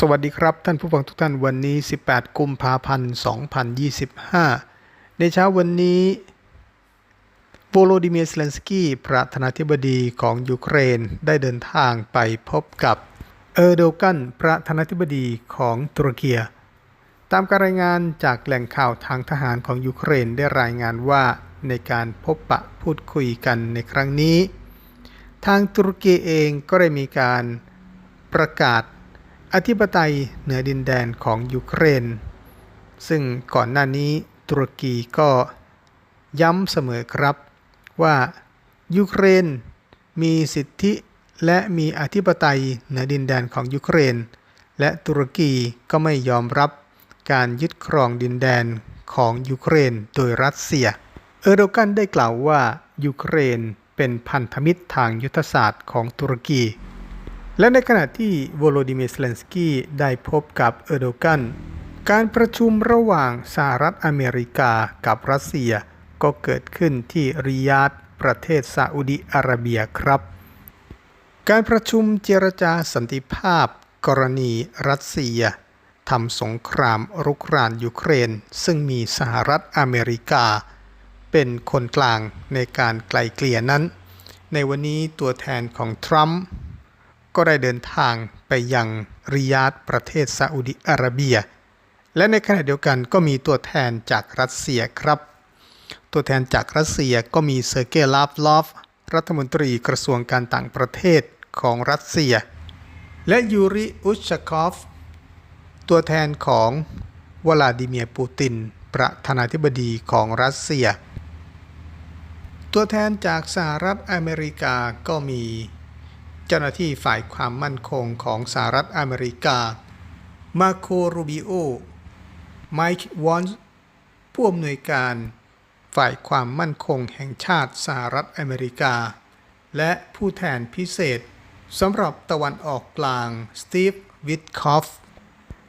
สวัสดีครับท่านผู้ฟังทุกท่านวันนี้ 18 กุมภาพันธ์ 2025 ในเช้าวันนี้โวโลดิเมียร์เซเลนสกี้ประธานาธิบดีของยูเครนได้เดินทางไปพบกับเออร์โดกันประธานาธิบดีของตุรกีตามการรายงานจากแหล่งข่าวทางทหารของยูเครนได้รายงานว่าในการพบปะพูดคุยกันในครั้งนี้ ทางตุรกีเองก็ได้มีการประกาศ อธิปไตยเหนือดินแดนของยูเครน ซึ่งก่อนหน้านี้ตุรกีก็ย้ำเสมอครับว่ายูเครนมีสิทธิและมีอธิปไตยเหนือดินแดนของยูเครน และตุรกีก็ไม่ยอมรับการยึดครองดินแดนของยูเครนโดยรัสเซีย เออร์โดกันได้กล่าวว่ายูเครนเป็นพันธมิตรทางยุทธศาสตร์ของตุรกี และในขณะที่โวโลดิเมียร์เซเลนสกี้ได้พบกับเออร์โดกัน การประชุมระหว่างสหรัฐอเมริกากับรัสเซีย ก็เกิดขึ้นที่ริยาดประเทศซาอุดิอาระเบียครับ การประชุมเจรจาสันติภาพ กรณีรัสเซียทำสงครามรุกรานยูเครน ซึ่งมีสหรัฐอเมริกา เป็นคนกลางในการไกลเกลี่ยนั้น ในวันนี้ตัวแทนของทรัมป์ ก็ได้เดินทางไปยังริยาดประเทศซาอุดิอาระเบีย และในขณะเดียวกันก็มีตัวแทนจากรัสเซียครับ ตัวแทนจากรัสเซียก็มีเซอร์เกย์ลาฟลอฟรัฐมนตรีกระทรวงการต่างประเทศของรัสเซีย และยูริอุชชคอฟ ตัวแทนของวลาดิเมียร์ปูติน ประธานาธิบดีของรัสเซีย ตัวแทนจากสหรัฐอเมริกาก็มี เจ้าหน้าที่ฝ่ายความมั่นคงของสหรัฐอเมริกา มาโค รูบิโอ ไมค์วอนส์ผู้อำนวยการฝ่ายความมั่นคงแห่งชาติสหรัฐอเมริกา และผู้แทนพิเศษสำหรับตะวันออกกลาง สตีฟ วิทคอฟ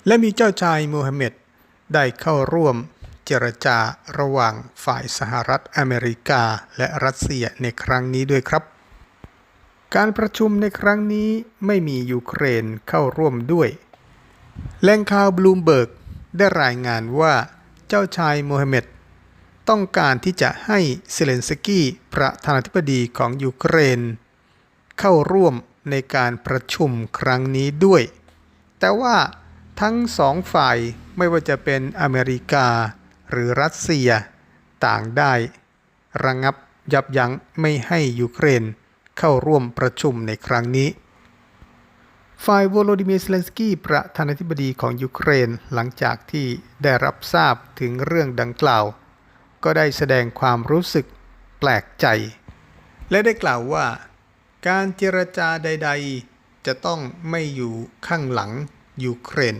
และมีเจ้าชายมูฮัมเหม็ดได้เข้าร่วมเจรจาระหว่างฝ่ายสหรัฐอเมริกาและรัสเซียในครั้งนี้ด้วยครับ การประชุมในครั้งนี้ไม่มียูเครนเข้าร่วมด้วย แหล่งข่าวบลูมเบิร์กได้รายงานว่าเจ้าชายโมฮัมเหม็ดต้องการที่จะให้เซเลนสกี้ประธานาธิบดีของยูเครน เข้าร่วมในการประชุมครั้งนี้ด้วย แต่ว่าทั้งสองฝ่ายไม่ว่าจะเป็นอเมริกาหรือรัสเซีย ต่างได้ ระงับยับยั้งไม่ให้ยูเครน เข้าร่วมประชุมในครั้งนี้ ฝ่ายโวโลดิเมียร์เลนสกี้ประธานาธิบดีของยูเครนหลังจากที่ได้รับทราบถึงเรื่องดังกล่าว ก็ได้แสดงความรู้สึกแปลกใจ และได้กล่าวว่า การเจรจาใด ๆ จะต้องไม่อยู่ข้างหลังยูเครน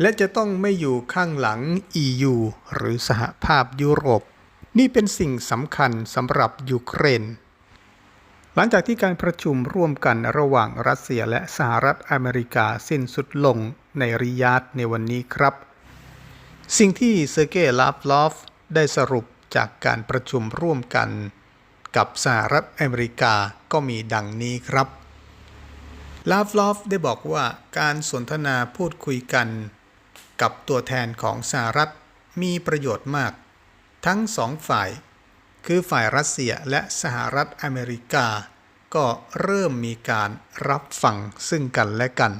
และจะต้องไม่อยู่ข้างหลัง EU หรือสหภาพยุโรป นี่เป็นสิ่งสำคัญสำหรับยูเครน ลังจากที่การประชุมร่วมกันระหว่างรัสเซียและสหรัฐอเมริกาสิ้นสุดลงในริยาดในวันนี้ครับ สิ่งที่เซอร์เกย์ลาฟลอฟได้สรุปจากการประชุมร่วมกัน กับสหรัฐอเมริกาก็มีดังนี้ครับ ลาฟลอฟได้บอกว่าการสนทนาพูดคุยกัน กับตัวแทนของสหรัฐมีประโยชน์มาก ทั้งสองฝ่าย คือฝ่ายรัสเซียและสหรัฐอเมริกา ก็เริ่มมีการรับฟังซึ่งกันและกัน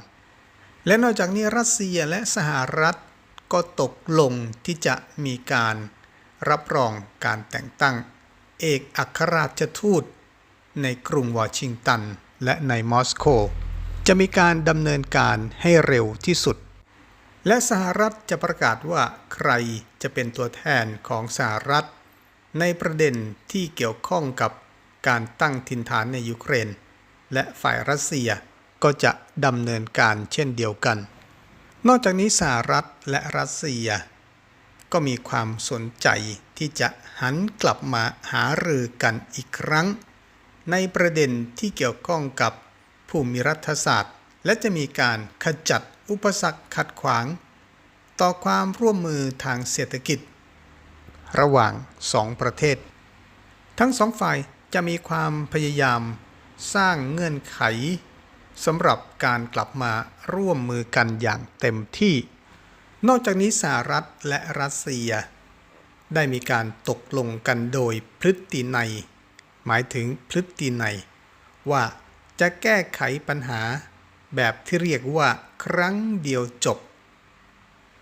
และนอกจากนี้รัสเซียและสหรัฐก็ตกลงที่จะมีการรับรองการแต่งตั้ง เอกอัครราชทูต ในกรุงวอชิงตัน และในมอสโกจะมีการดำเนินการให้เร็วที่สุด และสหรัฐจะประกาศว่าใครจะเป็นตัวแทนของสหรัฐ ในประเด็นที่เกี่ยวข้องกับการตั้งถิ่นฐานในยูเครน และฝ่ายรัสเซียก็จะดำเนินการเช่นเดียวกัน นอกจากนี้สหรัฐและรัสเซีย ก็มีความสนใจที่จะหันกลับมาหารือกันอีกครั้ง ในประเด็นที่เกี่ยวข้องกับภูมิรัฐศาสตร์ และจะมีการขจัดอุปสรรคขัดขวาง ต่อความร่วมมือทางเศรษฐกิจ ระหว่างสองประเทศ ทั้งสองฝ่ายจะมีความพยายามสร้างเงื่อนไขสำหรับการกลับมาร่วมมือกันอย่างเต็มที่ นอกจากนี้สหรัฐและรัสเซีย ได้มีการตกลงกันโดยพฤตินัยหมายถึงพฤตินัยว่าจะแก้ไขปัญหาแบบที่เรียกว่าครั้งเดียวจบ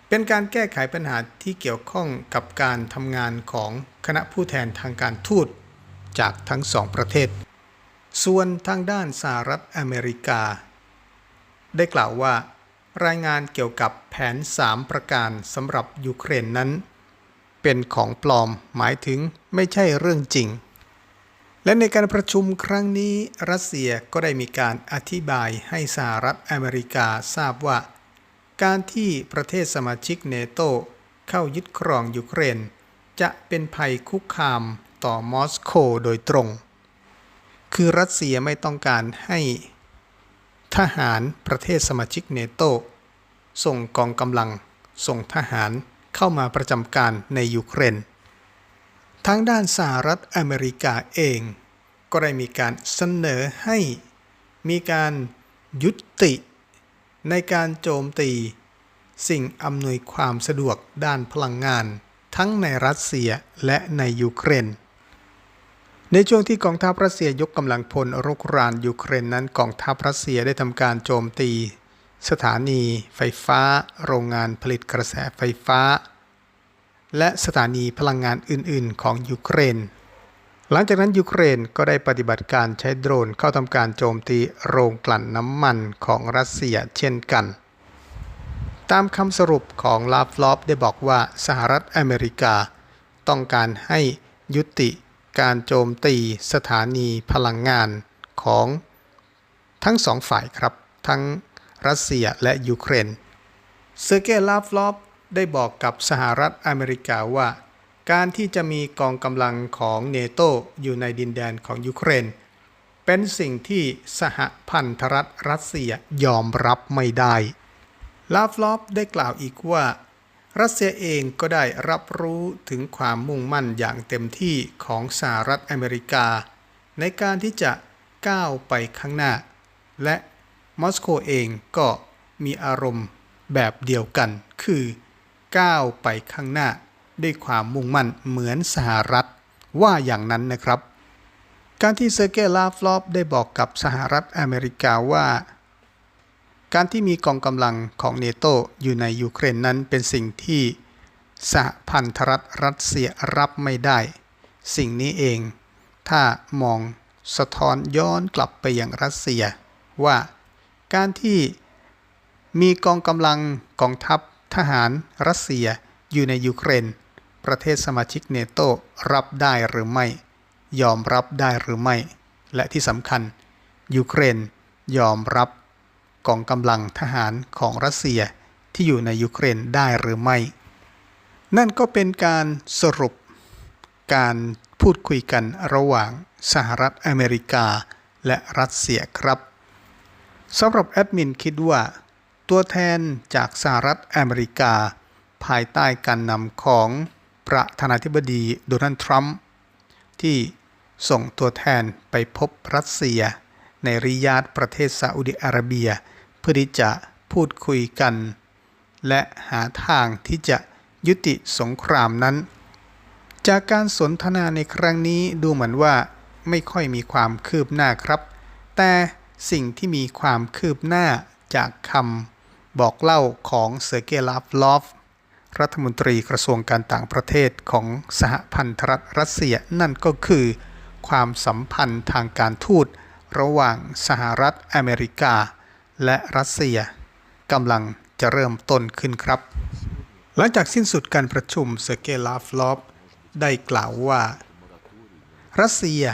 เป็นการแก้ไขปัญหาที่เกี่ยวข้องกับการทำงานของคณะผู้แทนทางการทูตจากทั้งสองประเทศ ส่วนทางด้านสหรัฐอเมริกา ได้กล่าวว่า รายงานเกี่ยวกับแผน 3 ประการสำหรับยูเครนนั้น เป็นของปลอมหมายถึงไม่ใช่เรื่องจริง และในการประชุมครั้งนี้รัสเซียก็ได้มีการอธิบายให้สหรัฐอเมริกาทราบว่า การที่ประเทศสมาชิกเนโตเข้ายึดครองยูเครน จะเป็นภัยคุกคามต่อมอสโกโดยตรง คือรัสเซียไม่ต้องการให้ทหารประเทศสมาชิกเนโตส่งกองกำลัง ส่งทหารเข้ามาประจำการในยูเครน ทางด้านสหรัฐอเมริกาเอง ก็ได้มีการเสนอให้มีการยุติ ในการโจมตี สิ่งอำนวยความสะดวกด้านพลังงาน ทั้งในรัสเซียและในยูเครน ในช่วงที่กองทัพรัสเซียยกกำลังพลรุกรานยูเครนนั้นกองทัพรัสเซียได้ทำการโจมตี สถานีไฟฟ้า โรงงานผลิตกระแสไฟฟ้า และสถานีพลังงานอื่น ๆ ของยูเครน หลังจากนั้นยูเครนก็ได้ปฏิบัติการใช้โดรนเข้าทำการโจมตีโรงกลั่นน้ำมันของรัสเซียเช่นกัน ตามคำสรุปของลาฟลอฟได้บอกว่าสหรัฐอเมริกา ต้องการให้ยุติการโจมตีสถานีพลังงานของทั้งสองฝ่ายครับ ทั้งรัสเซียและยูเครนเซอร์เกย์ลาฟลอฟได้บอกกับสหรัฐอเมริกาว่า การที่จะมีกองกำลังของเนโตอยู่ในดินแดนของยูเครน เป็นสิ่งที่สหพันธรัฐรัสเซียยอมรับไม่ได้ ลาฟลอฟได้กล่าวอีกว่า รัสเซียเองก็ได้รับรู้ถึงความมุ่งมั่นอย่างเต็มที่ของสหรัฐอเมริกา ในการที่จะก้าวไปข้างหน้า และมอสโกเองก็มีอารมณ์แบบเดียวกัน คือก้าวไปข้างหน้า ด้วยความมุ่งมั่นเหมือนสหรัฐว่าอย่างนั้นนะครับ การที่เซอร์เกย์ลาฟลอฟได้บอกกับสหรัฐอเมริกาว่า การที่มีกองกำลังของเนโตอยู่ในยูเครนนั้นเป็นสิ่งที่สหพันธรัฐรัสเซียรับไม่ได้ สิ่งนี้เอง ถ้ามองสะท้อนย้อนกลับไปยังรัสเซีย ว่าการที่มีกองกำลังกองทัพทหารรัสเซียอยู่ในยูเครน ประเทศสมาชิกเนโตรับได้หรือไม่ ยอมรับได้หรือไม่ และที่สำคัญ ยูเครนยอมรับกองกำลังทหารของรัสเซียที่อยู่ในยูเครนได้หรือไม่ นั่นก็เป็นการสรุปการพูดคุยกันระหว่างสหรัฐอเมริกาและรัสเซียครับสำหรับแอดมินคิดว่า ตัวแทนจากสหรัฐอเมริกา ภายใต้การนำของ ประธานาธิบดีโดนัลด์ทรัมป์ที่ส่งตัวแทนไปพบรัสเซีย ในริยาดประเทศซาอุดิอาระเบีย เพื่อที่จะพูดคุยกัน และหาทางที่จะยุติสงครามนั้น จากการสนทนาในครั้งนี้ดูเหมือนว่าไม่ค่อยมีความคืบหน้าครับ แต่สิ่งที่มีความคืบหน้าจากคำบอกเล่าของเซอร์เกย์ลาฟลอฟ รัฐมนตรีกระทรวงการต่างประเทศของสหพันธรัฐรัสเซียนั่นก็คือ ความสัมพันธ์ทางการทูตระหว่างสหรัฐอเมริกา และรัสเซียกำลังจะเริ่มต้นขึ้นครับ หลังจากสิ้นสุดการประชุมเซอร์เกย์ลาฟลอฟได้กล่าวว่า รัสเซีย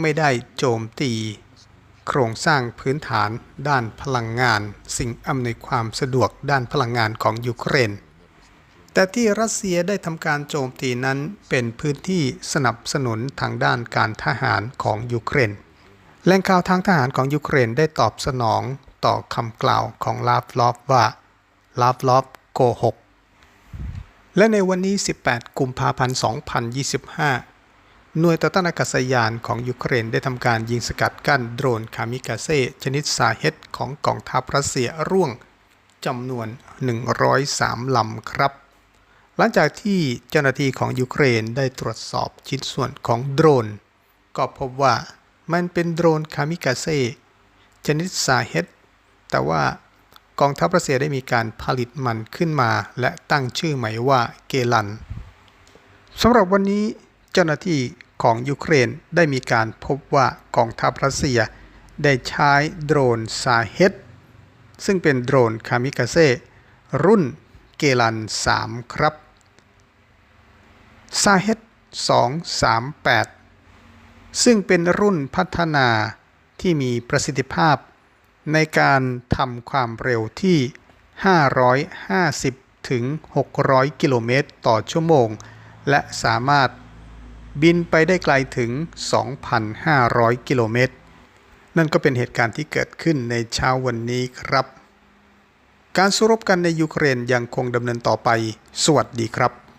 ไม่ได้โจมตีโครงสร้างพื้นฐานด้านพลังงาน สิ่งอำนวยความสะดวกด้านพลังงานของยูเครน แต่ที่รัสเซียได้ทำการโจมตีนั้นเป็นพื้นที่สนับสนุนทางด้านการทหารของยูเครนแหล่งข่าวทางทหารของยูเครนได้ตอบสนองต่อคำกล่าวของลาฟลอฟว่าลาฟลอฟโกหก และในวันนี้ 18 กุมภาพันธ์ 2025 หน่วยต่อต้านอากาศยานของยูเครนได้ทำการยิงสกัดกั้นโดรนคามิกาเซชนิดซาเฮตของกองทัพรัสเซียร่วงจำนวน 103 ลำครับ หลังจากที่เจ้าหน้าที่ของยูเครนได้ตรวจสอบชิ้นส่วนของโดรน ก็พบว่ามันเป็นโดรนคามิกาเซชนิดซาเฮตแต่ว่ากองทัพรัสเซียได้มีการผลิตมันขึ้นมา และตั้งชื่อใหม่ว่าเกลันสำหรับวันนี้เจ้าหน้าที่ของยูเครนได้มีการพบว่ากองทัพรัสเซียได้ใช้โดรนซาเฮตซึ่งเป็นโดรนคามิกาเซรุ่นเกลัน 3 ครับ ซาเฮต238 ซึ่งเป็นรุ่นพัฒนาที่มีประสิทธิภาพ ในการทำความเร็วที่ 550 ถึง 600 กิโลเมตรต่อชั่วโมง และสามารถบินไปได้ไกลถึง 2,500 กิโลเมตร นั่นก็เป็นเหตุการณ์ที่เกิดขึ้นในเช้าวันนี้ครับ การสู้รบกันในยูเครนยังคงดำเนินต่อไป สวัสดีครับ